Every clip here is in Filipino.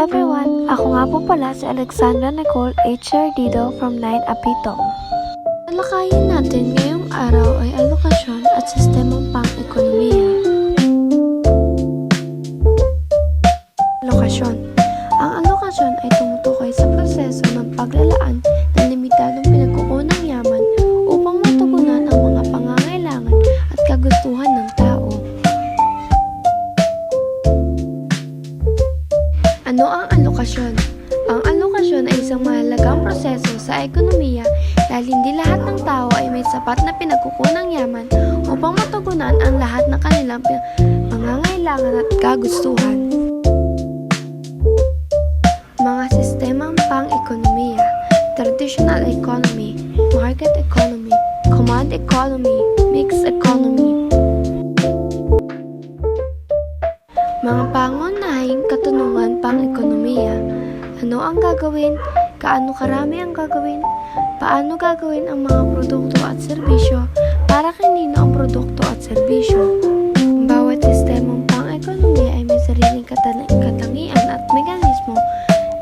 everyone! Ako nga po pala si Alexandra Nicole H. Sardido from 9 Apitong. Talakayin natin ngayong araw ay alokasyon at sistemang pang-ekonomiya. Alokasyon Ang alokasyon ay tumutukoy sa proseso ng paglalaan Ano ang alokasyon? Ang alokasyon ay isang mahalagang proseso sa ekonomiya dahil hindi lahat ng tao ay may sapat na pinagkukunang yaman upang matugunan ang lahat ng kanilang pangangailangan at kagustuhan. Mga sistemang pang-ekonomiya, traditional economy, market economy, command economy, mixed economy, ang gagawin? Kaano karami ang gagawin? Paano gagawin ang mga produkto at serbisyo? Para kanino ang produkto at serbisyo? Bawat sistemang pang-ekonomiya ay may sariling katang- katangian at mekanismo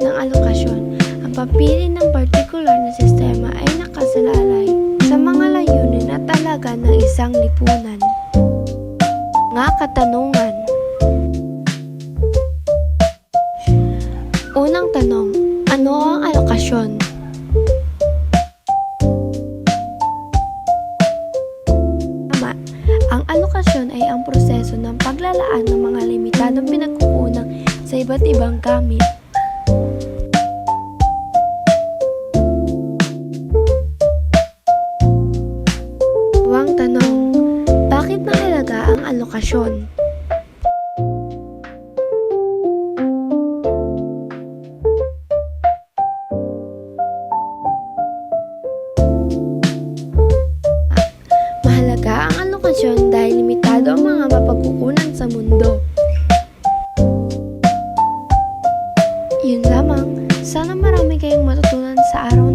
ng alokasyon. Ang papili ng partikular na sistema ay nakasalalay sa mga layunin at talaga ng isang lipunan. Nga katanungan Unang tanong, ano ang alokasyon? Tama, ang alokasyon ay ang proseso ng paglalaan ng mga limitadong pinagkukunang sa iba't ibang gamit. Huwag tanong, bakit mahalaga ang alokasyon? edukasyon dahil limitado ang mga mapagkukunan sa mundo. Yun lamang, sana marami kayong matutunan sa araw